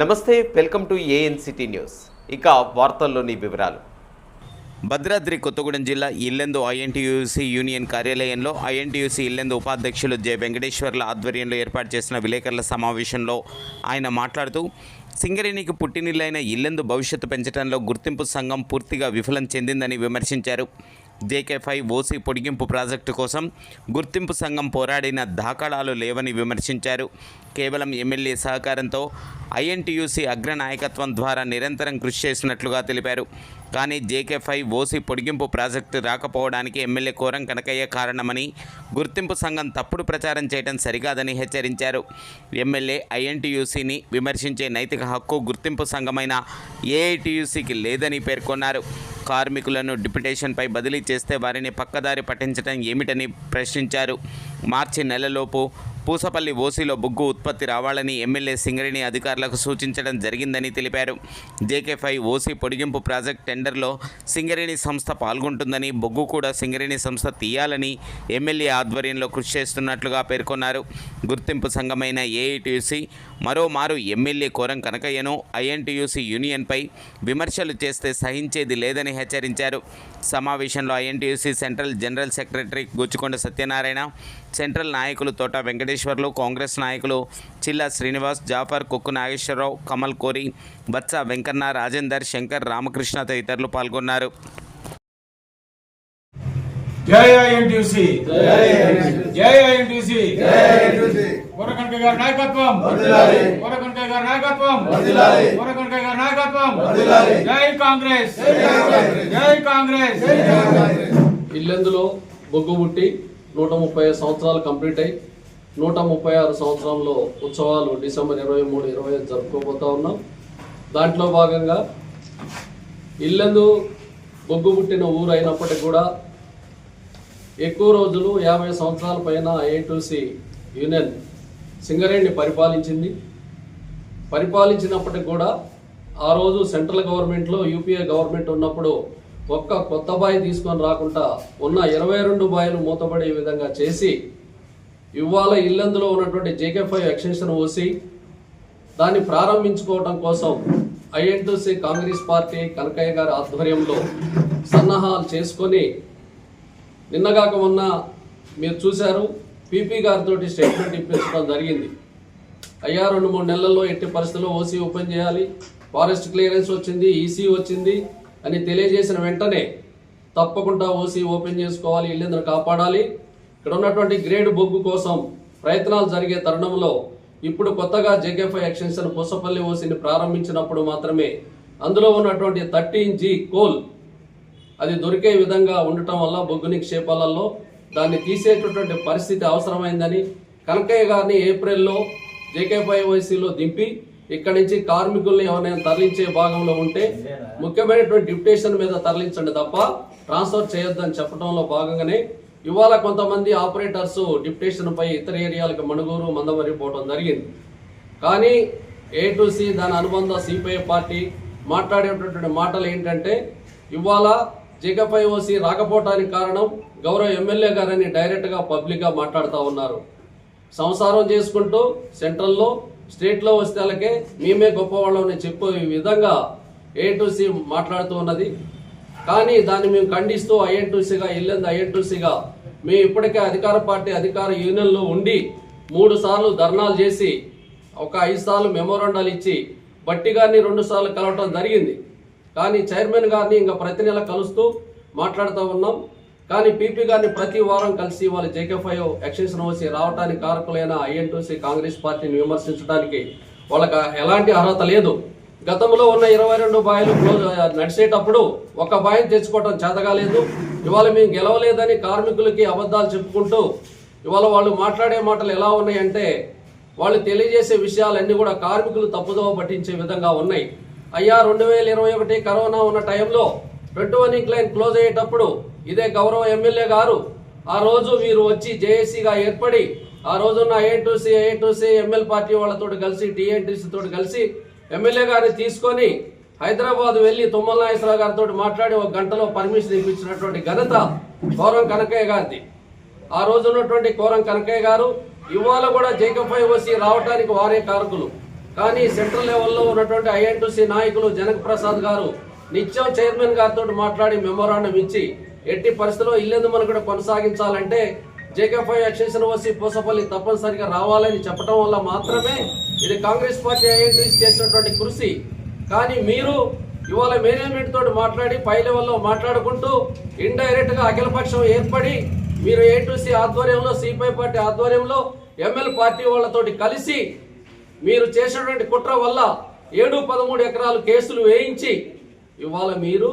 నమస్తే welcome to ANCT news. ఇక వార్తల్లోని వివరాలు. భద్రాద్రి కొత్తగూడెం జిల్లా ఇల్లెందు ఐఎన్టీయూసీ యూనియన్ కార్యాలయంలో ఐఎన్టీయూసీ ఇల్లెందు ఉపాధ్యక్షులు జె. వెంకటేశ్వర్ల ఆధ్వర్యంలో ఏర్పాటు చేసిన విలేకరుల సమావేశంలో ఆయన మాట్లాడుతూ సింగరేణికి పుట్టినిల్లైన ఇల్లెందు భవిష్యత్తు పెంచడంలో గుర్తింపు సంఘం పూర్తిగా విఫలం చెందిందని విమర్శించారు. జేకే ఫైవ్ ఓసీ పొడిగింపు ప్రాజెక్టు కోసం గుర్తింపు సంఘం పోరాడిన దాఖలాలు లేవని విమర్శించారు. కేవలం ఎమ్మెల్యే సహకారంతో ఐఎన్టీయూసీ అగ్రనాయకత్వం ద్వారా నిరంతరం కృషి చేసినట్లుగా తెలిపారు. కానీ జేకే ఫైవ్ ఓసీ పొడిగింపు ప్రాజెక్టు రాకపోవడానికి ఎమ్మెల్యే కోరం కనకయ్య కారణమని గుర్తింపు సంఘం తప్పుడు ప్రచారం చేయడం సరికాదని హెచ్చరించారు. ఎమ్మెల్యే ఐఎన్టీయూసీని విమర్శించే నైతిక హక్కు గుర్తింపు సంఘమైన ఏఐటీయూసీకి లేదని పేర్కొన్నారు. కార్మికులను డిప్యుటేషన్పై బదిలీ చేస్తే వారిని పక్కదారి పట్టించడం ఏమిటని ప్రశ్నించారు. మార్చి నెలలోపు పూసపల్లి ఓసీలో బొగ్గు ఉత్పత్తి రావాలని ఎమ్మెల్యే సింగరేణి అధికారులకు సూచించడం జరిగిందని తెలిపారు. జేకే ఫైవ్ ఓసీ పొడిగింపు ప్రాజెక్ట్ టెండర్లో సింగరేణి సంస్థ పాల్గొంటుందని బొగ్గు కూడా సింగరేణి సంస్థ తీయాలని ఎమ్మెల్యే ఆధ్వర్యంలో కృషి చేస్తున్నట్లుగా పేర్కొన్నారు. గుర్తింపు సంఘమైన ఏఐటీయూసీ మరోమారు ఎమ్మెల్యే కోరం కనకయ్యను ఐఎన్టీయూసీ యూనియన్పై విమర్శలు చేస్తే సహించేది లేదని హెచ్చరించారు. సమావేశంలో INTUC central general secretary Guchukonda Satyanarayana central నాయకులు తోట వెంకటేశ్వర్లు కాంగ్రెస్ నాయకులు చిల్లా శ్రీనివాస్ జాఫర్ కుక్కు నాగేశ్వరరావు కమల్ కోరి బత్స వెంకన్న రాజేందర్ శంకర్ రామకృష్ణ తదితరులు పాల్గొన్నారు. జై ఐఎన్టీసీ! జై ఐఎన్టీసీ! కొరకనక గారి నాయకత్వం! కొరకనక గారి నాయకత్వం! కొరకనక గారి నాయకత్వం! జై కాంగ్రెస్! జై కాంగ్రెస్! ఇల్లెందులో బొగ్గు పుట్టి నూట ముప్పై సంవత్సరాలు కంప్లీట్ అయ్యి నూట ముప్పై ఆరు సంవత్సరంలో ఉత్సవాలు డిసెంబర్ ఇరవై మూడు ఇరవై ఐదు జరుపుకోబోతా ఉన్నాం. దాంట్లో భాగంగా ఇల్లెందు బొగ్గు పుట్టిన ఊరు అయినప్పటికీ కూడా ఎక్కువ రోజులు యాభై సంవత్సరాల పైన ఏటూసి యూనియన్ సింగరేణిని పరిపాలించింది. పరిపాలించినప్పటికి కూడా ఆ రోజు సెంట్రల్ గవర్నమెంట్లో యూపీఏ గవర్నమెంట్ ఉన్నప్పుడు ఒక్క కొత్త బాయి తీసుకొని రాకుండా ఉన్న ఇరవై రెండు బాయిలు మూతపడే విధంగా చేసి ఇవాళ ఇల్లందులో ఉన్నటువంటి జేకే ఫైవ్ ఎక్స్టెన్షన్ ఓసి దాన్ని ప్రారంభించుకోవడం కోసం ఐఎన్టీసీ కాంగ్రెస్ పార్టీ కనకయ్య గారి ఆధ్వర్యంలో సన్నాహాలు చేసుకొని నిన్నగాక మొన్న మీరు చూశారు పీపీ గారితో స్టేట్మెంట్ ఇప్పించడం జరిగింది. అయ్యా రెండు మూడు నెలల్లో ఎట్టి పరిస్థితుల్లో ఓసీ ఓపెన్ చేయాలి ఫారెస్ట్ క్లియరెన్స్ వచ్చింది ఈసీ వచ్చింది అని తెలియజేసిన వెంటనే తప్పకుండా ఓసీ ఓపెన్ చేసుకోవాలి ఇల్లందరూ కాపాడాలి. ఇక్కడ ఉన్నటువంటి గ్రేడ్ బొగ్గు కోసం ప్రయత్నాలు జరిగే తరుణంలో ఇప్పుడు కొత్తగా జేకేఫై ఎక్స్టెన్షన్ పూసపల్లి ఓసీని ప్రారంభించినప్పుడు మాత్రమే అందులో ఉన్నటువంటి థర్టీన్ జీ కోల్ అది దొరికే విధంగా ఉండటం వల్ల బొగ్గు నిక్షేపాలలో దాన్ని తీసేటటువంటి పరిస్థితి అవసరమైందని కనకయ్య గారిని ఏప్రిల్లో జేకేపైఓసీలో దింపి ఇక్కడి నుంచి కార్మికుల్ని ఎవరైనా తరలించే భాగంలో ఉంటే ముఖ్యమైనటువంటి డిప్యుటేషన్ మీద తరలించండి తప్ప ట్రాన్స్ఫర్ చేయొద్దని చెప్పడంలో భాగంగానే ఇవాళ కొంతమంది ఆపరేటర్స్ డిప్యుటేషన్ పై ఇతర ఏరియాలకు మణుగూరు మందమరి పోవడం జరిగింది. కానీ ఏ టు సి దాని అనుబంధ సిపిఐ పార్టీ మాట్లాడేటటువంటి మాటలు ఏంటంటే ఇవాళ జేకపై ఓసి రాకపోవటానికి కారణం గౌరవ ఎమ్మెల్యే గారని డైరెక్ట్గా పబ్లిక్గా మాట్లాడుతూ ఉన్నారు. సంసారం చేసుకుంటూ సెంట్రల్లో స్టేట్లో వస్తే వాళ్ళకే మేమే గొప్పవాళ్ళని చెప్పే విధంగా ఏ మాట్లాడుతూ ఉన్నది. కానీ దాన్ని మేము ఖండిస్తూ ఐఎన్టీసీగా వెళ్ళింది ఐఎన్టీసీగా మేము ఇప్పటికే అధికార పార్టీ అధికార యూనియన్లో ఉండి మూడు సార్లు ధర్నాలు చేసి ఒక ఐదు సార్లు మెమోరాండాలు ఇచ్చి బట్టి గారిని రెండు సార్లు కలవటం జరిగింది. కానీ చైర్మన్ గారిని ఇంకా ప్రతి నెల కలుస్తూ మాట్లాడుతూ ఉన్నాం. కానీ పీపీ గారిని ప్రతి వారం కలిసి వాళ్ళ జేకేఫై ఎక్స్టెన్షన్ వచ్చి రావడానికి కారకులైన ఐఎన్టీసీ కాంగ్రెస్ పార్టీని విమర్శించడానికి వాళ్ళకి ఎలాంటి అర్హత లేదు. గతంలో ఉన్న ఇరవై రెండు బాయిలు నడిచేటప్పుడు ఒక బాయిని తెచ్చుకోవడం చేతగాలేదు ఇవాళ మేము గెలవలేదని కార్మికులకి అబద్ధాలు చెప్పుకుంటూ ఇవాళ వాళ్ళు మాట్లాడే మాటలు ఎలా ఉన్నాయంటే వాళ్ళు తెలియజేసే విషయాలన్నీ కూడా కార్మికులు తప్పుదోవ పట్టించే విధంగా ఉన్నాయి. అయ్యా రెండు వేల ఇరవై ఒకటి కరోనా ఉన్న టైంలో ట్వంటీ వన్ క్లోజ్ అయ్యేటప్పుడు ఇదే గౌరవ ఎమ్మెల్యే గారు ఆ రోజు మీరు వచ్చి జేఏసీగా ఏర్పడి ఆ రోజున్న ఏఎన్టీసీ ఏఎన్టీసీ ఎమ్మెల్ పార్టీ వాళ్ళతో కలిసి టీఎన్టీసీ తోటి కలిసి ఎమ్మెల్యే గారిని తీసుకొని హైదరాబాద్ వెళ్ళి తుమ్మల నాగేశ్వరరావు గారితో మాట్లాడి ఒక గంటలో పర్మిషన్ ఇప్పించినటువంటి ఘనత కోరం కనకయ్య గారిది. ఆ రోజు ఉన్నటువంటి కోరం కనకయ్య గారు ఇవాళ కూడా జేకఫ్ ఓసి రావడానికి వారే కారకులు. కానీ సెంట్రల్ లెవెల్లో ఉన్నటువంటి ఐఎన్టీసీ నాయకులు జనక్ ప్రసాద్ గారు నిత్యం చైర్మన్ గారితో మాట్లాడి మెమోరాండం ఇచ్చి ఎట్టి పరిస్థితిలో ఇల్లెందు మనం కూడా కొనసాగించాలంటే జేకేఫ్ఐ ఎక్స్టెన్షన్ ఓసి పూసపల్లి తప్పనిసరిగా రావాలని చెప్పడం వల్ల మాత్రమే ఇది కాంగ్రెస్ పార్టీ ఐఎన్టీసీ చేసినటువంటి కృషి. కానీ మీరు ఇవాళ మేనేజ్మెంట్ తోటి మాట్లాడి పై లెవెల్లో మాట్లాడుకుంటూ ఇండైరెక్ట్గా అఖిలపక్షం ఏర్పడి మీరు ఏ ఆధ్వర్యంలో సిపిఐ పార్టీ ఆధ్వర్యంలో ఎంఎల్ పార్టీ వాళ్ళతోటి కలిసి మీరు చేసినటువంటి కుట్ర వల్ల ఏడు పదమూడు ఎకరాలు కేసులు వేయించి ఇవాళ మీరు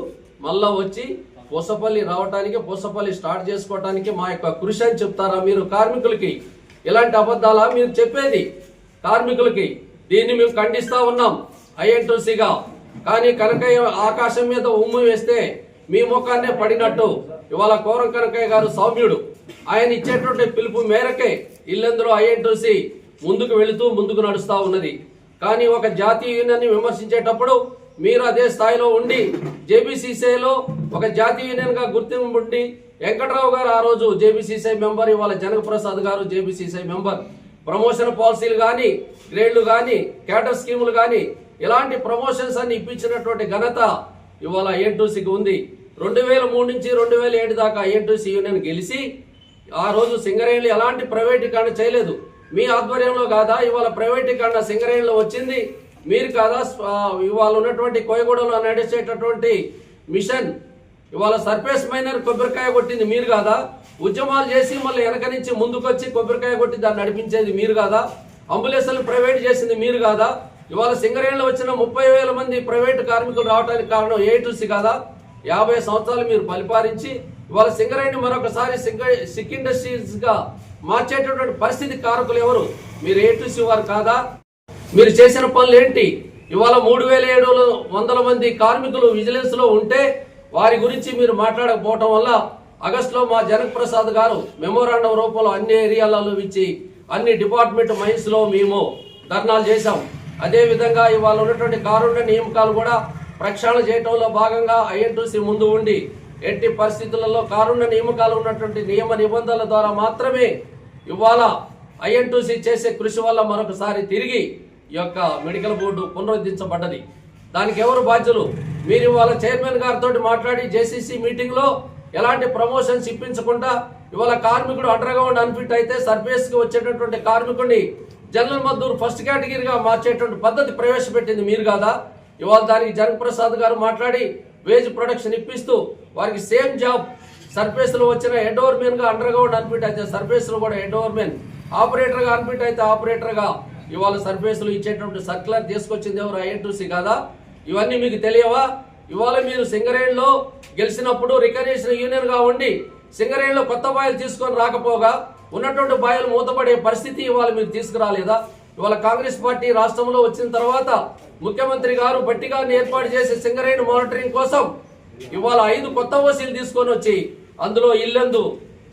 మళ్ళా వచ్చి పూసపల్లి రావటానికి పూసపల్లి స్టార్ట్ చేసుకోవటానికి మా యొక్క కృషి అని చెప్తారా మీరు కార్మికులకి? ఇలాంటి అబద్ధాలా మీరు చెప్పేది? కార్మికులకి దీన్ని మేము ఖండిస్తా ఉన్నాం ఐఎన్టీసీగా. కానీ కనకయ్య ఆకాశం మీద ఉమ్ము వేస్తే మీ ముఖాన్నే పడినట్టు. ఇవాళ కోరం కనకయ్య గారు సౌమ్యుడు. ఆయన ఇచ్చేటువంటి పిలుపు మేరకే ఇల్లెందరూ ఐఎన్టీసీ ముందుకు వెళుతూ ముందుకు నడుస్తూ ఉన్నది. కానీ ఒక జాతీయ యూనియన్ని విమర్శించేటప్పుడు మీరు అదే స్థాయిలో ఉండి జేబీసీసీలో ఒక జాతీయ యూనియన్గా గుర్తింపు ఉండి వెంకట్రావు గారు ఆ రోజు జేబీసీసీ మెంబర్ ఇవాళ జనకప్రసాద్ గారు జేబీసీసీ మెంబర్. ప్రమోషన్ పాలసీలు కానీ గ్రేడ్లు కానీ క్యాటర్ స్కీములు కానీ ఇలాంటి ప్రమోషన్స్ అన్ని ఇప్పించినటువంటి ఘనత ఇవాళ ఏటూసీకి ఉంది. రెండు వేల మూడు నుంచి రెండు వేల ఏడు దాకా ఏటూసీ యూనియన్ గెలిచి ఆ రోజు సింగరేణిలో ఎలాంటి ప్రైవేటీకరణ చేయలేదు. మీ ఆధ్వర్యంలో కాదా? ఇవాళ ప్రైవేటీకరణ సింగరేణిలో వచ్చింది. మీరు కాదా ఇవాళ ఉన్నటువంటి కోయగూడలో నడిచేటటువంటి మిషన్. ఇవాళ సర్ఫేస్ మైనర్ కొబ్బరికాయ కొట్టింది మీరు కాదా? ఉద్యమాలు చేసి మళ్ళీ వెనక నుంచి ముందుకొచ్చి కొబ్బరికాయ కొట్టి దాన్ని నడిపించేది మీరు కాదా? అంబులెన్స్లు ప్రైవేట్ చేసింది మీరు కాదా? ఇవాళ సింగరేణిలో వచ్చిన ముప్పై వేల మంది ప్రైవేట్ కార్మికులు రావడానికి కారణం ఏటుసి కాదా? యాభై సంవత్సరాలు మీరు పరిపాలించి ఇవాళ సింగరేణి మరొకసారి సింగ సిక్ ఇండస్ట్రీస్గా మార్చేటటువంటి పరిస్థితి కారకులు ఎవరు? మీరు ఏటుసి వారు కాదా? మీరు చేసిన పనులు ఏంటి ఇవాళ మూడు వేల ఏడు వందల మంది కార్మికులు విజిలెన్స్లో ఉంటే వారి గురించి మీరు మాట్లాడకపోవటం వల్ల ఆగస్టులో మా జనక్ ప్రసాద్ గారు మెమోరాండం రూపంలో అన్ని ఏరియాలలో ఇచ్చి అన్ని డిపార్ట్మెంట్ మైన్స్లో మేము ధర్నాలు చేశాం. అదేవిధంగా ఇవాళ ఉన్నటువంటి కారుణ్య నియామకాలు కూడా ప్రక్షాళన చేయడంలో భాగంగా ఐఎన్టీసీ ముందు ఉండి ఎట్టి పరిస్థితులలో కారుణ్య నియామకాలు ఉన్నటువంటి నియమ నిబంధనల ద్వారా మాత్రమే ఇవాళ ఐఎన్టీసీ చేసే కృషి వల్ల మరొకసారి తిరిగి ఈ యొక్క మెడికల్ బోర్డు పునరుద్ధరించబడ్డది. దానికి ఎవరు బాధ్యులు? మీరు ఇవాళ చైర్మన్ గారితో మాట్లాడి జేసీసీ మీటింగ్లో ఎలాంటి ప్రమోషన్స్ ఇప్పించకుండా ఇవాళ కార్మికుడు అండర్ ఉండి అన్ఫిట్ అయితే సర్వీస్కి వచ్చేటటువంటి కార్మికుడిని జనరల్ మద్దూరు ఫస్ట్ కేటగిరీగా మార్చేటువంటి పద్ధతి ప్రవేశపెట్టింది మీరు కాదా? ఇవాళ దానికి జగన్ప్రసాద్ గారు మాట్లాడి వేజ్ ప్రొడక్షన్ ఇప్పిస్తూ వారికి సేమ్ జాబ్ సర్ఫేస్లో వచ్చిన హెడ్ ఓవర్మెన్గా అండర్గ్రౌండ్ అన్ఫిట్ అయితే సర్ఫేస్లో కూడా హెడ్ ఓవర్మెన్ ఆపరేటర్గా అన్ఫిట్ అయితే ఆపరేటర్గా ఇవాళ సర్ఫేస్లో ఇచ్చేటువంటి సర్క్యులర్ తీసుకొచ్చింది ఎవరు? ఐఎన్టీసీ కాదా? ఇవన్నీ మీకు తెలియవా? ఇవాళ మీరు సింగరేణిలో గెలిచినప్పుడు రికగ్నేషన్ యూనియన్గా ఉండి సింగరేణిలో కొత్త బాయలు తీసుకొని రాకపోగా ఉన్నటువంటి బాయలు మూతపడే పరిస్థితి ఇవాళ మీరు తీసుకురాలేదా? ఇవాళ కాంగ్రెస్ పార్టీ రాష్ట్రంలో వచ్చిన తర్వాత ముఖ్యమంత్రి గారు బట్టి గారిని ఏర్పాటు చేసి సింగరేణి మానిటరింగ్ కోసం ఇవాళ ఐదు కొత్త ఓసీలు తీసుకొని వచ్చి అందులో ఇల్లందు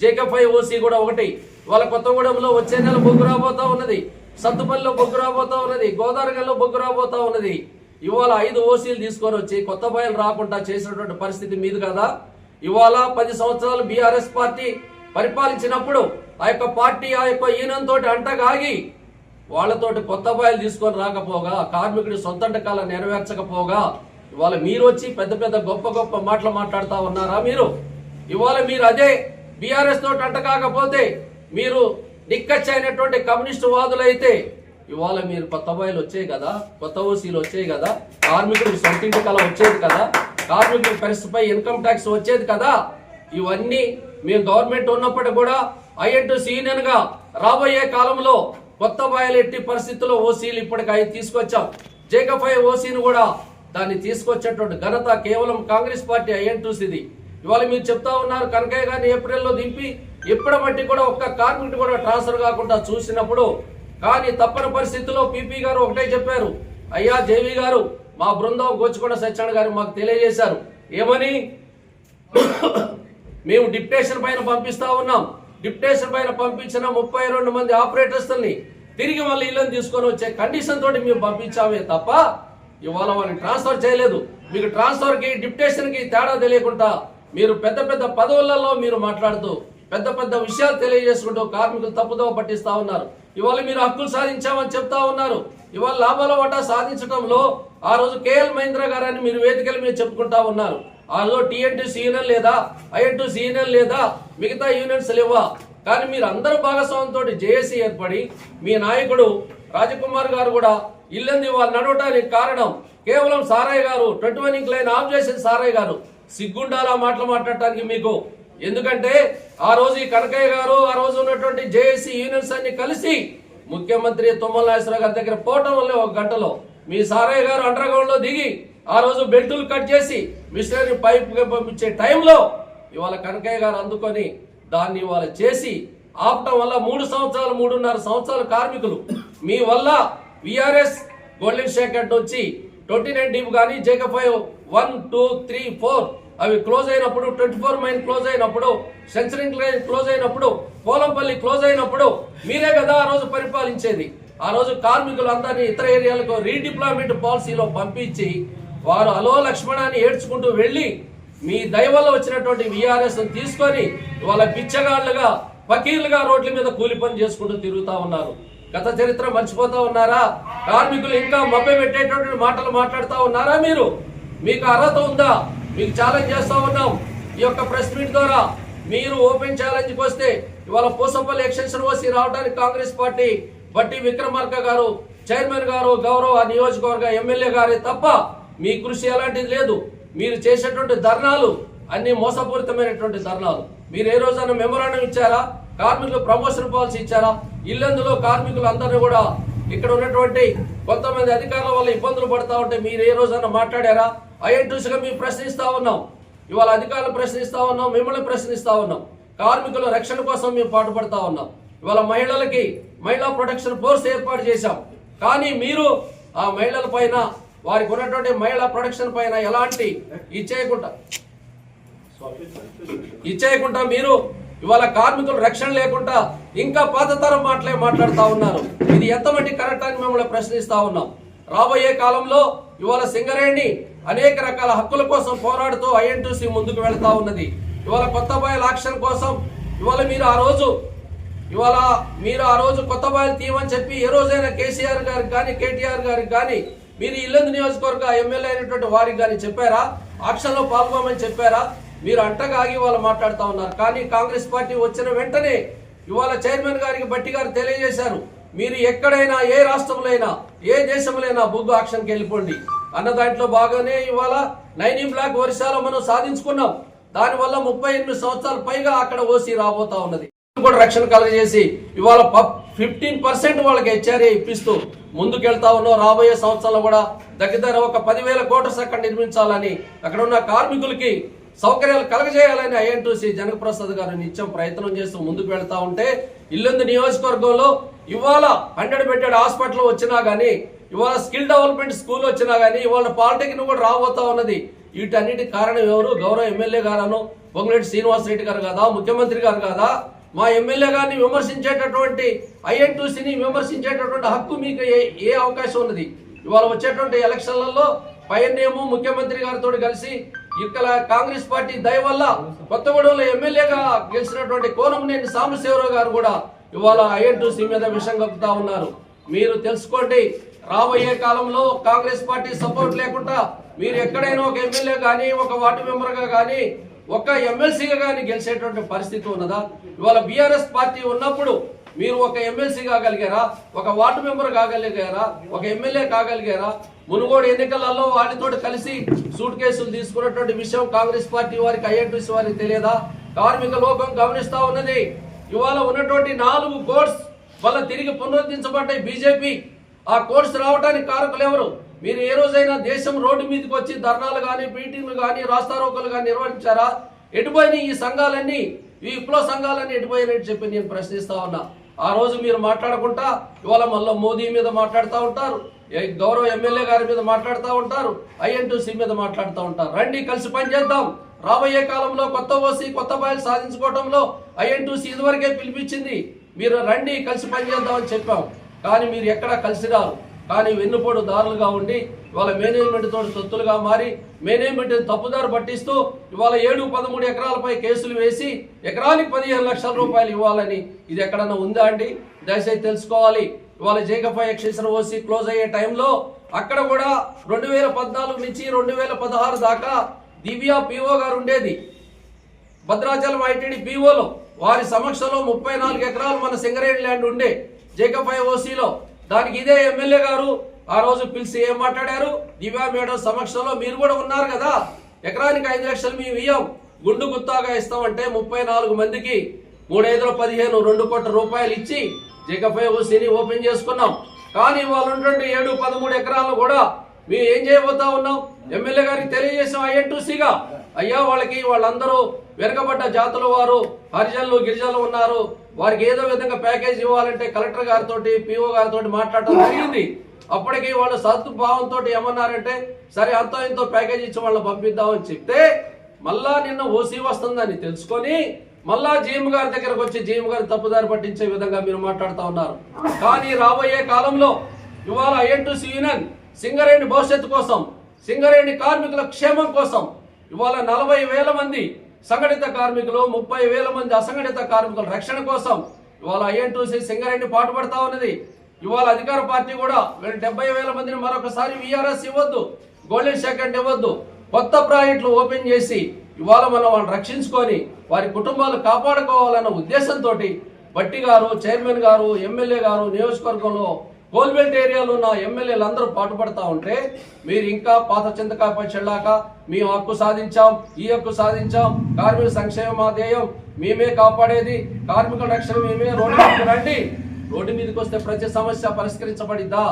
జేకఫై ఓసీ కూడా ఒకటి ఇవాళ కొత్తగూడెంలో వచ్చే నెల బొగ్గు రాబోతా ఉన్నది. సత్తుపల్లిలో బొగ్గు రాబోతా ఉన్నది గోదావరిలో బొగ్గు రాబోతా ఉన్నది. ఇవాళ ఐదు ఓసీలు తీసుకొని వచ్చి కొత్త బయలు రాకుండా చేసినటువంటి పరిస్థితి మీది కదా. ఇవాళ పది సంవత్సరాలు బీఆర్ఎస్ పార్టీ పరిపాలించినప్పుడు ఆ యొక్క పార్టీ ఆ యొక్క ఈయనంతో అంటగాగి వాళ్ళతోటి కొత్త బాయలు తీసుకొని రాకపోగా కార్మికుడి సొంతకాల నెరవేర్చకపోగా ఇవాళ మీరు వచ్చి పెద్ద పెద్ద గొప్ప గొప్ప మాటలు మాట్లాడుతూ ఉన్నారా మీరు? ఇవాళ మీరు అదే బీఆర్ఎస్ తోటి అంట కాకపోతే మీరు నిక్కచ్చైనటువంటి కమ్యూనిస్టు వాదులైతే ఇవాళ మీరు కొత్త బాయలు వచ్చాయి కదా కొత్త ఓసీలు వచ్చాయి కదా కార్మికులు సొంతింటి కళ వచ్చేది కదా కార్మికుల పరిస్థితిపై ఇన్కమ్ ట్యాక్స్ వచ్చేది కదా ఇవన్నీ మేము గవర్నమెంట్ ఉన్నప్పటికీ కూడా ఐఎన్టీసీ యూనియన్గా రాబోయే కాలంలో కొత్త బాయలు ఎట్టి పరిస్థితుల్లో ఓసీలు ఇప్పటికీ తీసుకొచ్చాం. జేకఫై ఓసీని కూడా దాన్ని తీసుకొచ్చేటువంటి ఘనత కేవలం కాంగ్రెస్ పార్టీ ఐఎన్టీసీది ఇవాళ మీరు చెప్తా ఉన్నారు కనకయ్య గారిని ఏప్రిల్లో దింపి ఇప్పటి కూడా ఒక్క కార్మికుడు కూడా ట్రాన్స్ఫర్ కాకుండా చూసినప్పుడు కానీ తప్పని పరిస్థితుల్లో పీపీ గారు ఒకటే చెప్పారు. అయ్యా జేవి గారు మా బృందం గోచుకొండ సత్యనారాయణ గారు మాకు తెలియజేశారు. ఏమని? మేము డిప్టేషన్ పైన పంపిస్తా ఉన్నాం. డిప్టేషన్ పైన పంపించిన ముప్పై రెండు మంది ఆపరేటర్స్ని తిరిగి మళ్ళీ ఇళ్ళని తీసుకొని వచ్చే కండిషన్ తోటి మేము పంపించామే తప్ప ఇవాళ వాళ్ళని ట్రాన్స్ఫర్ చేయలేదు. మీకు ట్రాన్స్ఫర్కి డిప్టేషన్కి తేడా తెలియకుండా మీరు పెద్ద పెద్ద పదవులలో మీరు మాట్లాడుతూ పెద్ద పెద్ద విషయాలు తెలియజేసుకుంటూ కార్మికులు తప్పుదోవ పట్టిస్తా ఉన్నారు. ఇవాళ మీరు హక్కులు సాధించామని చెప్తా ఉన్నారు. ఇవాళ లాభాల వాటా సాధించడంలో ఆ రోజు కేఎల్ మహేంద్ర గారని మీరు వేదికల మీద చెప్పుకుంటా ఉన్నారు. ఆ రోజు టీఎన్టీసీ యూనియన్ లేదా ఐఎన్టీసీ యూనియన్ లేదా మిగతా యూనియన్స్ లేవా? కానీ మీరు అందరూ భాగస్వామ్యంతో జేఏసీ ఏర్పడి మీ నాయకుడు రాజకుమార్ గారు కూడా ఇల్లంది వాళ్ళు నడవటానికి కారణం కేవలం Saraiah garu twenty one incline off చేసిన సారయ్య గారు. సిగ్గుండాలా మాటలు మాట్లాడటానికి మీకు? ఎందుకంటే ఆ రోజు ఈ కనకయ్య గారు ఆ రోజు ఉన్నటువంటి జేఏసీ యూనియన్స్ అన్ని కలిసి ముఖ్యమంత్రి తుమ్మల నాగేశ్వరరావు గారి దగ్గర పోవటం వల్లే ఒక గంటలో. మీ సారయ్య గారు అండర్గ్రౌండ్లో దిగి ఆ రోజు బెల్టులు కట్ చేసి మిషనరీ పైప్ పంపించే టైంలో ఇవాళ కనకయ్య గారు అందుకొని దాన్ని ఇవాళ చేసి ఆపటం వల్ల మూడు సంవత్సరాలు మూడున్నర సంవత్సరాలు కార్మికులు. మీ వల్ల విఆర్ఎస్ గోల్డెన్ షేకట్ వచ్చి ట్వంటీ నైన్ డీప్ కానీ జేకఫ్ five one two three four అవి క్లోజ్ అయినప్పుడు ట్వంటీ ఫోర్ మైన్ క్లోజ్ అయినప్పుడు సెంచరింగ్ లైన్ క్లోజ్ అయినప్పుడు పోలంపల్లి క్లోజ్ అయినప్పుడు మీరే కదా ఆ రోజు పరిపాలించేది. ఆ రోజు కార్మికులందరినీ ఇతర ఏరియాలకు రీడిప్లాయ్మెంట్ పాలసీలో పంపించి వారు అలో లక్ష్మణాన్ని ఏడ్చుకుంటూ వెళ్ళి మీ దయవల్ల వచ్చినటువంటి విఆర్ఎస్ తీసుకొని వాళ్ళ బిచ్చగాళ్ళుగా ఫకీర్లుగా రోడ్ల మీద కూలి పని చేసుకుంటూ తిరుగుతూ ఉన్నారు. గత చరిత్ర మర్చిపోతా ఉన్నారా? కార్మికులు ఇంకా మభ్య పెట్టేటటువంటి మాటలు మాట్లాడుతూ ఉన్నారా మీరు? మీకు అర్హత ఉందా? మీకు ఛాలెంజ్ చేస్తూ ఉన్నాం. ఈ యొక్క ప్రెస్ మీట్ ద్వారా మీరు ఓపెన్ ఛాలెంజ్కి వస్తే ఇవాళ పూసపల్లి ఎక్స్టెన్షన్ ఓసి రావడానికి కాంగ్రెస్ పార్టీ బట్టి విక్రమార్క గారు చైర్మన్ గారు గౌరవ నియోజకవర్గ ఎమ్మెల్యే గారే తప్ప మీ కృషి ఎలాంటిది లేదు. మీరు చేసేటువంటి ధర్నాలు అన్ని మోసపూరితమైనటువంటి ధర్నాలు. మీరు ఏ రోజైనా మెమోరాండం ఇచ్చారా? కార్మికులు ప్రమోషన్ పాలసీ ఇచ్చారా? ఇల్లందులో కార్మికులు అందరినీ కూడా ఇక్కడ ఉన్నటువంటి కొంతమంది అధికారుల వల్ల ఇబ్బందులు పడతా ఉంటే మీరు ఏ రోజైనా మాట్లాడారా? ఐఎన్టీసీగా మేము ప్రశ్నిస్తూ ఉన్నాం. ఇవాళ అధికారులు ప్రశ్నిస్తూ ఉన్నాం మిమ్మల్ని ప్రశ్నిస్తూ ఉన్నాం. కార్మికుల రక్షణ కోసం మేము పాటుపడతా ఉన్నాం. ఇవాళ మహిళలకి మహిళా ప్రొటెక్షన్ ఫోర్స్ ఏర్పాటు చేశాం. కానీ మీరు ఆ మహిళల పైన వారికి ఉన్నటువంటి మహిళా ప్రొటెక్షన్ పైన ఎలాంటి ఇచ్చేయకుండా ఇచ్చేయకుండా మీరు ఇవాళ కార్మికులు రక్షణ లేకుండా ఇంకా పాతతరం మాటలే మాట్లాడుతూ ఉన్నారు. ఇది ఎంతమంది కరెక్ట్ అని మిమ్మల్ని ప్రశ్నిస్తూ ఉన్నాం. రాబోయే కాలంలో ఇవాళ సింగరేణి అనేక రకాల హక్కుల కోసం పోరాడుతూ ఐఎన్టీసీ ముందుకు వెళ్తా ఉన్నది. ఇవాళ కొత్త బాయల ఆక్షన్ కోసం ఇవాళ మీరు ఆ రోజు ఇవాళ మీరు ఆ రోజు కొత్త బాయలు తీయమని చెప్పి ఏ రోజైనా కేసీఆర్ గారికి కానీ కేటీఆర్ గారికి కానీ మీరు ఇల్లందు నియోజకవర్గ ఎమ్మెల్యే అయినటువంటి వారికి కానీ చెప్పారా? ఆక్షన్లో పాల్గొమని చెప్పారా? మీరు అంటగా ఆగి వాళ్ళు మాట్లాడుతూ ఉన్నారు. కానీ కాంగ్రెస్ పార్టీ వచ్చిన వెంటనే ఇవాళ చైర్మన్ గారికి బట్టి గారు తెలియజేశారు. మీరు ఎక్కడైనా ఏ రాష్ట్రంలో అయినా ఏ దేశంలో అయినా ఆక్షన్కి వెళ్ళిపోండి. అన్న దాంట్లో బాగానే ఇవాళ నైనింగ్ బ్లాక్ వర్షాలు మనం సాధించుకున్నాం. దానివల్ల ముప్పై ఎనిమిది సంవత్సరాల పైగా అక్కడ ఓసి రాబోతా ఉన్నది. కూడా రక్షణ కలగజేసి ఇవాళ ఫిఫ్టీన్ పర్సెంట్ వాళ్ళకి హెచ్ఆర్ఏ ఇప్పిస్తూ ముందుకెళ్తా ఉన్నాం. రాబోయే సంవత్సరాలు కూడా దగ్గర ఒక పదివేల కోట్ల అక్కడ నిర్మించాలని అక్కడ ఉన్న కార్మికులకి సౌకర్యాలు కలగజేయాలని ఐఎన్టీసీ జనకప్రసాద్ గారు నిత్యం ప్రయత్నం చేస్తూ ముందుకు వెళ్తా ఉంటే ఇల్లందు నియోజకవర్గంలో ఇవాళ హండ్రెడ్ బెడ్డెడ్ హాస్పిటల్ వచ్చినా గానీ ఇవాళ స్కిల్ డెవలప్మెంట్ స్కూల్ వచ్చినా గానీ ఇవాళ పాలిటెక్నిక్ కూడా రాబోతా ఉన్నది. వీటన్నిటి కారణం ఎవరు? గౌరవ ఎమ్మెల్యే గారను పొంగులేటి శ్రీనివాస్ రెడ్డి గారు కాదా ముఖ్యమంత్రి గారు కాదా? మా ఎమ్మెల్యే గారిని విమర్శించేటటువంటి ఐఎన్టీసీని విమర్శించేటటువంటి హక్కు మీకు ఏ ఏ అవకాశం ఉన్నది? ఇవాళ వచ్చేటువంటి ఎలక్షన్లలో పైనేమో ముఖ్యమంత్రి గారితో కలిసి ఇక్కడ కాంగ్రెస్ పార్టీ దయ వల్ల కొత్తగూడెంలో ఎమ్మెల్యేగా గెలిచినటువంటి కోనమనేని సాంబశివరావు గారు కూడా ఇవాళ ఐఎన్టీసీ మీద విషం కప్పుతా ఉన్నారు. మీరు తెలుసుకోండి రాబోయే కాలంలో కాంగ్రెస్ పార్టీ సపోర్ట్ లేకుండా మీరు ఎక్కడైనా ఒక ఎమ్మెల్యే కానీ ఒక వార్డు మెంబర్గా కానీ ఒక ఎమ్మెల్సీగా కానీ గెలిచేటువంటి పరిస్థితి ఉన్నదా? ఇవాళ బీఆర్ఎస్ పార్టీ ఉన్నప్పుడు మీరు ఒక ఎమ్మెల్సీ కాగలిగారా ఒక వార్డు మెంబర్ కాగలిగారా ఒక ఎమ్మెల్యే కాగలిగారా? మునుగోడు ఎన్నికలలో వాటితో కలిసి సూట్ కేసులు తీసుకున్నటువంటి విషయం కాంగ్రెస్ పార్టీ వారికి ఐఎన్టీసీ వారికి తెలియదా? కార్మిక లోకం గమనిస్తా ఉన్నది. ఇవాళ ఉన్నటువంటి నాలుగు కోర్స్ వల్ల తిరిగి పునరుద్ధరించబడ్డాయి బీజేపీ. ఆ కోర్స్ రావడానికి కారకులు ఎవరు? మీరు ఏ రోజైనా దేశం రోడ్డు మీదకి వచ్చి ధర్నాలు కానీ మీటింగ్లు కానీ రాస్తారోకలు కానీ నిర్వహించారా? ఎటుపోయినాయి ఈ సంఘాలన్నీ? ఈ విప్లవ సంఘాలన్నీ ఎటుపోయినట్టు చెప్పి నేను ప్రశ్నిస్తా ఉన్నా. ఆ రోజు మీరు మాట్లాడకుండా ఇవాళ మళ్ళీ మోదీ మీద మాట్లాడుతూ ఉంటారు. గౌరవ ఎమ్మెల్యే గారి మీద మాట్లాడుతూ ఉంటారు? ఐఎన్టీసీ మీద మాట్లాడుతూ ఉంటారు. రండి కలిసి పనిచేద్దాం. రాబోయే కాలంలో కొత్త ఓసీ కొత్త బాయలు సాధించుకోవడంలో ఐఎన్టీసీ ఇదివరకే పిలిపించింది. మీరు రండి కలిసి పనిచేద్దామని చెప్పాం. కానీ మీరు ఎక్కడా కలిసి రారు? కానీ వెన్నుపోటు దారులుగా ఉండి ఇవాళ మేనేజ్మెంట్ తోటి సొత్తులుగా మారి మేనేజ్మెంట్ తప్పుదారు పట్టిస్తూ ఇవాళ ఏడు పదమూడు ఎకరాలపై కేసులు వేసి ఎకరానికి పదిహేను లక్షల రూపాయలు ఇవ్వాలని ఇది ఎక్కడన్నా ఉందా అండి? దయచేసి తెలుసుకోవాలి. ఇవాళ జేకఫై ఎక్స్టెన్షన్ ఓసి క్లోజ్ అయ్యే టైంలో అక్కడ కూడా రెండు వేల పద్నాలుగు నుంచి రెండు వేల పదహారు దాకా దివ్య పిఓ గారు ఉండేది. భద్రాచలం ఐటీడీ పిఓలో వారి సమక్షంలో ముప్పై నాలుగు ఎకరాలు మన సింగరేణి ల్యాండ్ ఉండే జేకఫై ఓసీలో దానికి ఇదే ఎమ్మెల్యే గారు ఆ రోజు పిలిచి ఏం మాట్లాడారు? దివ్యా మేడం సమక్షంలో మీరు కూడా ఉన్నారు కదా? ఎకరానికి ఐదు లక్షలు మేము ఇయ్యం. గుండు గుత్తాగా ఇస్తామంటే ముప్పై నాలుగు మందికి మూడైదుల పదిహేను రెండు కోట్ల రూపాయలు ఇచ్చి జేకఫై ఓసీని ఓపెన్ చేసుకున్నాం. కానీ వాళ్ళు ఉన్నటువంటి ఏడు పదమూడు ఎకరాలు కూడా మేము ఏం చేయబోతా ఉన్నాం? ఎమ్మెల్యే గారికి తెలియజేసాం ఐఎన్టీసీగా అయ్యా వాళ్ళకి వాళ్ళందరూ వెనుకబడ్డ జాతుల వారు హరిజనులు గిరిజనులు ఉన్నారు. వారికి ఏదో విధంగా ప్యాకేజ్ ఇవ్వాలంటే కలెక్టర్ గారితో పిఓ గారితో మాట్లాడటం జరిగింది. అప్పటికి వాళ్ళు సద్భావంతో ఏమన్నారంటే సరే అంతో ఇంతో ప్యాకేజ్ ఇచ్చి వాళ్ళని పంపిద్దామని చెప్తే మళ్ళా నిన్న ఓసీ వస్తుందని తెలుసుకొని మళ్ళా జీఎం గారి దగ్గరకు వచ్చి జీఎం గారి తప్పుదారి పట్టించే విధంగా మీరు మాట్లాడుతూ ఉన్నారు. కానీ రాబోయే కాలంలో ఇవాళ ఐఎన్టీసీ యూనియన్ సింగరేణి భవిష్యత్తు కోసం సింగరేణి కార్మికుల క్షేమం కోసం ఇవాళ నలభై వేల మంది సంఘటిత కార్మికులు ముప్పై వేల మంది అసంఘటిత కార్మికుల రక్షణ కోసం ఇవాళ ఐఎన్టీసీ సింగరేణి పాటుపడతా ఉన్నది. ఇవాళ అధికార పార్టీ కూడా వీళ్ళు డెబ్బై వేల మందిని మరొకసారి విఆర్ఎస్ ఇవ్వద్దు గోల్డెన్ సెకండ్ ఇవ్వద్దు. కొత్త ప్రాజెక్టులు ఓపెన్ చేసి ఇవాళ మనం వాళ్ళని రక్షించుకొని వారి కుటుంబాలు కాపాడుకోవాలన్న ఉద్దేశంతో బట్టి గారు చైర్మన్ గారు ఎమ్మెల్యే గారు నియోజకవర్గంలో కోల్బెల్ట్ ఏరియాలో ఉన్న ఎమ్మెల్యేలు అందరూ పాటుపడతా ఉంటే మీరు ఇంకా పాత చింతకాయపై చెల్లాక మేము హక్కు సాధించాం ఈ హక్కు సాధించాం కార్మిక సంక్షేమ ధ్యేయం మేమే కాపాడేది కార్మికుల రక్షణ మేమే రోడ్డు మీదకి రండి. రోడ్డు మీదకి వస్తే ప్రతి సమస్య పరిష్కరించబడిద్దా?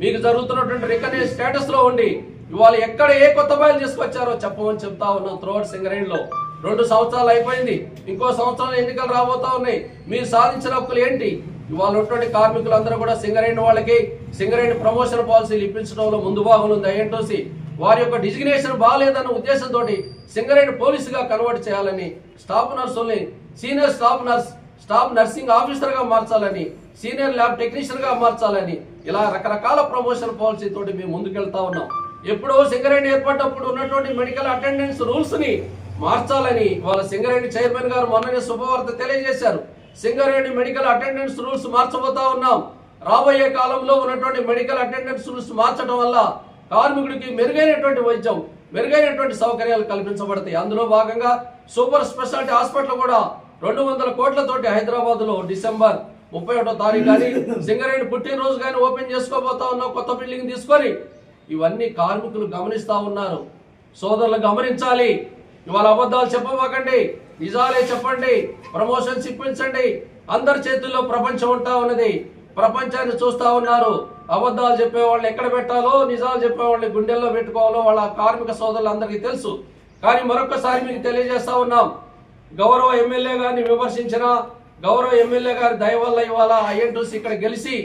మీకు జరుగుతున్నటువంటి రికగ్నైజ్ స్టేటస్లో ఉండి ఇవాళ ఎక్కడ ఏ కొత్త బయలు తీసుకొచ్చారో చెప్పమని చెప్తా ఉన్నాం త్రోట్ సింగరేణిలో. రెండు సంవత్సరాలు అయిపోయింది. ఇంకో సంవత్సరం ఎన్నికలు రాబోతా ఉన్నాయి. మీరు సాధించిన హక్కులు ఏంటి? ఇవాళ ఉన్నటువంటి కార్మికులందరూ కూడా సింగరేణి వాళ్ళకి సింగరేణి ప్రమోషన్ పాలసీలు ఇప్పించడంలో ముందు భాగంలో ఉంది. ఐఎన్టీసీ వారి యొక్క డిజిగ్నేషన్ బాగాలేదన్న ఉద్దేశంతో సింగరేణి పోలీసుగా కన్వర్ట్ చేయాలని staff నర్సుల్ని senior staff nurse staff nursing ఆఫీసర్గా మార్చాలని సీనియర్ ల్యాబ్ టెక్నీషియన్గా మార్చాలని ఇలా రకరకాల ప్రమోషన్ పాలసీ తోటి మేము ముందుకెళ్తా ఉన్నాం. ఎప్పుడో సింగరేణి ఏర్పడినప్పుడు ఉన్నటువంటి మెడికల్ అటెండెన్స్ రూల్స్ని మార్చాలని వాళ్ళ సింగరేణి చైర్మన్ గారు మొన్ననే శుభవార్త తెలియజేశారు. సింగరేణి మెడికల్ అటెండెన్స్ రూల్స్ మార్చబోతా ఉన్నాం. రాబోయే కాలంలో ఉన్నటువంటి మెడికల్ అటెండెన్స్ రూల్స్ మార్చడం వల్ల కార్మికుడికి మెరుగైనటువంటి వైద్యం మెరుగైనటువంటి సౌకర్యాలు కల్పించబడతాయి. అందులో భాగంగా సూపర్ స్పెషాలిటీ హాస్పిటల్ కూడా రెండు వందల కోట్లతోటి హైదరాబాద్లో డిసెంబర్ ముప్పై ఒకటో తారీఖు కానీ సింగరేణి పుట్టినరోజు కానీ ఓపెన్ చేసుకోబోతా ఉన్నాం కొత్త బిల్డింగ్ తీసుకొని. ఇవన్నీ కార్మికులు గమనిస్తూ ఉన్నారు. సోదరులు గమనించాలి. ఇవాళ అబద్ధాలు చెప్పబోకండి. నిజాలే చెప్పండి. ప్రమోషన్స్ ఇప్పించండి అందరి చేతుల్లో ప్రపంచం ఉంటా ఉన్నది. ప్రపంచాన్ని చూస్తూ ఉన్నారు. అబద్ధాలు చెప్పేవాళ్ళు ఎక్కడ పెట్టాలో నిజాలు చెప్పేవాళ్ళని గుండెల్లో పెట్టుకోవాలో వాళ్ళ కార్మిక సోదరులు అందరికీ తెలుసు. కానీ మరొకసారి మీకు తెలియజేస్తా ఉన్నాం. గౌరవ ఎమ్మెల్యే గారిని విమర్శించినా గౌరవ ఎమ్మెల్యే గారి దయ వల్ల ఇవాళ ఐఎన్టీసీ ఇక్కడ గెలిచి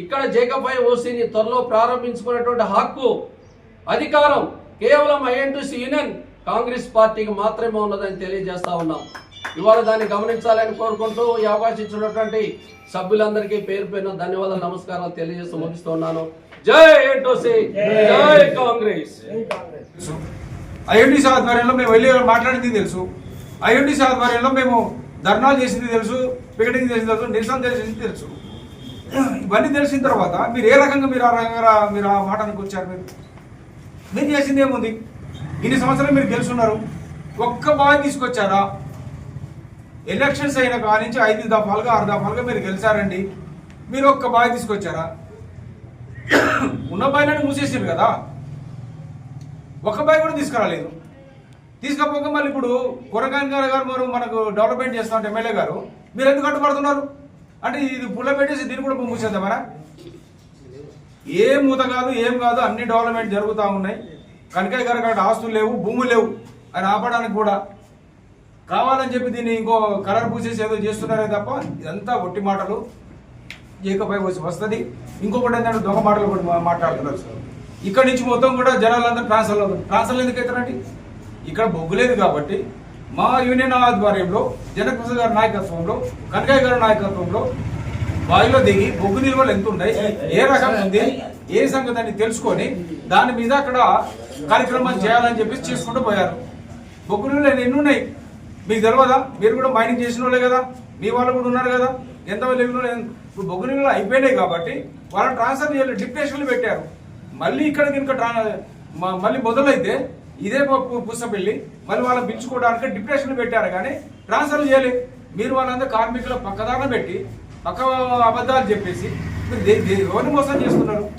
ఇక్కడ జేకపై ఓసీని త్వరలో ప్రారంభించుకున్నటువంటి హక్కు అధికారం కేవలం ఐఎన్టీసీ యూనియన్ కాంగ్రెస్ పార్టీకి మాత్రమే ఉన్నదని తెలియజేస్తా ఉన్నాం. ఇవాళ దాన్ని గమనించాలని కోరుకుంటూ ఈ అవకాశం ఇచ్చినటువంటి సభ్యులందరికీ పేరు పేరున ధన్యవాదాలు నమస్కారాలు తెలియజేస్తూ ముగిస్తున్నాను జై ఎన్టీసీ జై కాంగ్రెస్. ఐఎన్టీసీ ఆధ్వర్యంలో మేము వెళ్ళి మాట్లాడింది తెలుసు. ఐఎన్టీసీ ఆధ్వర్యంలో మేము ధర్నాలు చేసింది తెలుసు పికెటింగ్ చేసింది తెలుసు నిరసన చేసింది తెలుసు. ఇవన్నీ తెలిసిన తర్వాత మీరు ఏ రకంగా మీరు ఆ రకంగా మీరు ఆ మాటానికి వచ్చారు మీరు? మీరు చేసింది ఏముంది? ఇన్ని సంవత్సరాలు మీరు గెలుచున్నారు. ఒక్క బాగా తీసుకొచ్చారా? ఎలక్షన్స్ అయిన కాడి నుంచి ఐదు దఫాలుగా ఆరు దఫాలుగా మీరు గెలిచారండి. మీరు ఒక్క బాయ్ తీసుకొచ్చారా? ఉన్న బాయిలను మూసేసారు కదా? ఒక్క బాయ్ కూడా తీసుకురాలేదు. తీసుకపోక మళ్ళీ ఇప్పుడు కూరగాయల గారు గారు మరి మనకు డెవలప్మెంట్ చేస్తాం ఎమ్మెల్యే గారు మీరు ఎందుకు అడ్డుపడుతున్నారు అంటే ఇది పుల్ల పెట్టేసి దీన్ని కూడా మూసేద్దామరా ఏం మూత కాదు ఏం కాదు అన్ని డెవలప్మెంట్ జరుగుతూ ఉన్నాయి. కనకయ్య గారు కాబట్టి ఆస్తులు లేవు భూములు లేవు. అని ఆపడానికి కూడా కావాలని చెప్పి దీన్ని ఇంకో కలర్ పూసేసి ఏదో చేస్తున్నారే తప్ప ఇదంతా ఒట్టి మాటలు. ఏకపై వచ్చి వస్తుంది. ఇంకొకటి ఏంటంటే దొంగ మాటలు కూడా మాట్లాడుతున్నారు సార్. ఇక్కడ నుంచి మొత్తం కూడా జనాలందరూ ట్రాన్స్ఫర్ ట్రాన్స్ఫర్ ఎందుకు అవుతారండి ఇక్కడ బొగ్గు లేదు కాబట్టి మా యూనియన్ ఆధ్వర్యంలో జనకృష్ణ గారి నాయకత్వంలో కనకయ్య గారి నాయకత్వంలో బావిలో దిగి బొగ్గు నిల్వలు ఎంత ఉన్నాయి ఏ రకం ఉంది ఏ సంగతి అని తెలుసుకొని దాని మీద అక్కడ కార్యక్రమం చేయాలని చెప్పేసి చేసుకుంటూ పోయారు. బొగ్గు నిల్వలు ఎన్ని ఉన్నాయి? మీకు తెలియదా మీరు కూడా మైనింగ్ చేసిన వాళ్ళే కదా. మీ వాళ్ళు కూడా ఉన్నారు కదా. ఎంత ఇప్పుడు బొగ్గు నిల్వలు అయిపోయినాయి కాబట్టి వాళ్ళని ట్రాన్స్ఫర్ చేయాలి డిప్రెషన్లు పెట్టారు. మళ్ళీ ఇక్కడ కనుక మ- మళ్ళీ మొదలైతే ఇదే పు- మళ్ళీ వాళ్ళని పెంచుకోవడానికి డిప్రెషన్ పెట్టారు కానీ ట్రాన్స్ఫర్ చేయలేదు మీరు వాళ్ళందరూ కార్మికుల పక్కదాన పెట్టి పక్క అబద్ధాలు చెప్పేసి మీరు ఎవరిని మోసం చేస్తున్నారు?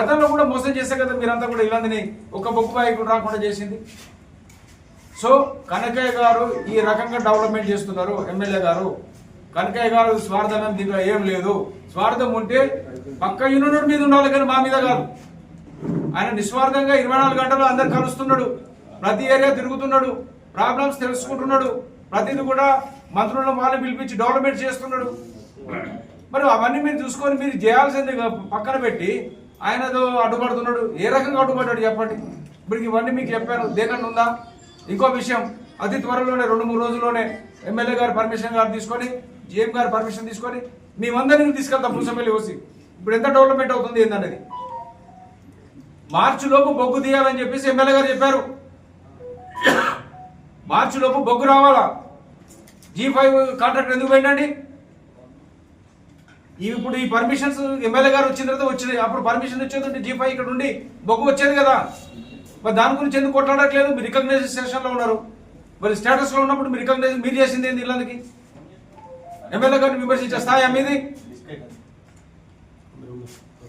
గతంలో కూడా మోసం చేస్తే కదా మీరంతా కూడా ఇలాంటిని ఒక బొక్కు బాయి కూడా రాకుండా చేసింది. సో కనకయ్య గారు ఈ రకంగా డెవలప్మెంట్ చేస్తున్నారు ఎమ్మెల్యే గారు. కనకయ్య గారు స్వార్థం దీంట్లో ఏం లేదు. స్వార్థం ఉంటే పక్క యూనిట్ మీద ఉండాలి కానీ మా మీద కాదు. ఆయన నిస్వార్థంగా ఇరవై నాలుగు గంటలు అందరు కలుస్తున్నాడు. ప్రతి ఏరియా తిరుగుతున్నాడు. ప్రాబ్లమ్స్ తెలుసుకుంటున్నాడు. ప్రతిదీ కూడా మంత్రులను వాళ్ళని పిలిపించి డెవలప్మెంట్ చేస్తున్నాడు. మరి అవన్నీ మీరు చూసుకొని మీరు చేయాల్సింది పక్కన పెట్టి ఆయన అడ్డుపడుతున్నాడు. ఏ రకంగా అడ్డుపడ్డాడు చెప్పండి. ఇప్పుడు ఇవన్నీ మీకు చెప్పాను. దేకన్నా ఉందా? ఇంకో విషయం. అతి త్వరలోనే రెండు మూడు రోజుల్లోనే ఎమ్మెల్యే గారి పర్మిషన్ గారు తీసుకొని జీఎం గారి పర్మిషన్ తీసుకొని మేమందరినీ తీసుకెళ్తాం. పులుసెమ్మెల్యే వచ్చి ఇప్పుడు ఎంత డెవలప్మెంట్ అవుతుంది ఏందనేది మార్చి లోపు బొగ్గు తీయాలని చెప్పేసి ఎమ్మెల్యే గారు చెప్పారు. మార్చి లోపు బొగ్గు రావాలా? జీ ఫైవ్ కాంట్రాక్ట్ ఎందుకు పెట్టండి ఇప్పుడు ఈ పర్మిషన్స్ ఎమ్మెల్యే గారు వచ్చిన తర్వాత వచ్చింది అప్పుడు పర్మిషన్ వచ్చేది జీ ఫైవ్ ఇక్కడ ఉండి బొగ్గు వచ్చేది కదా. మరి దాని గురించి ఎందుకు కొట్లాడట్లేదు? మీరు రికగ్నైజేషన్లో ఉన్నారు. మరి స్టేటస్లో ఉన్నప్పుడు మీరు రికగ్నైజ్ మీరు చేసింది ఏంది ఇళ్ళకి ఎమ్మెల్యే గారిని విమర్శించే స్థాయి మీది?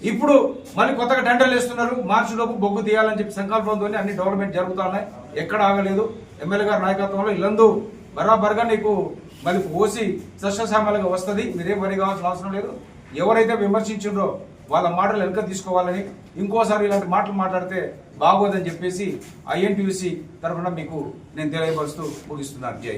ఇప్పుడు మళ్ళీ కొత్తగా టెండర్లు వేస్తున్నారు. మార్చి లోపు బొగ్గు తీయాలని చెప్పి సంకల్పంతో అన్ని డెవలప్మెంట్ జరుగుతున్నాయి ఎక్కడ ఆగలేదు. ఎమ్మెల్యే గారి నాయకత్వంలో ఇల్లందు బరాబర్గా నీకు మళ్ళీ పోసి సస్యశ్యామలుగా వస్తుంది. మీరేం వరి కావాల్సిన అవసరం లేదు. ఎవరైతే విమర్శించిండ్రో వాళ్ళ మాటలు వెనక తీసుకోవాలని ఇంకోసారి ఇలాంటి మాటలు మాట్లాడితే బాగోదని చెప్పేసి ఐఎన్టీయూసీ తరఫున మీకు నేను తెలియపరుస్తూ ముగిస్తున్నాను. జై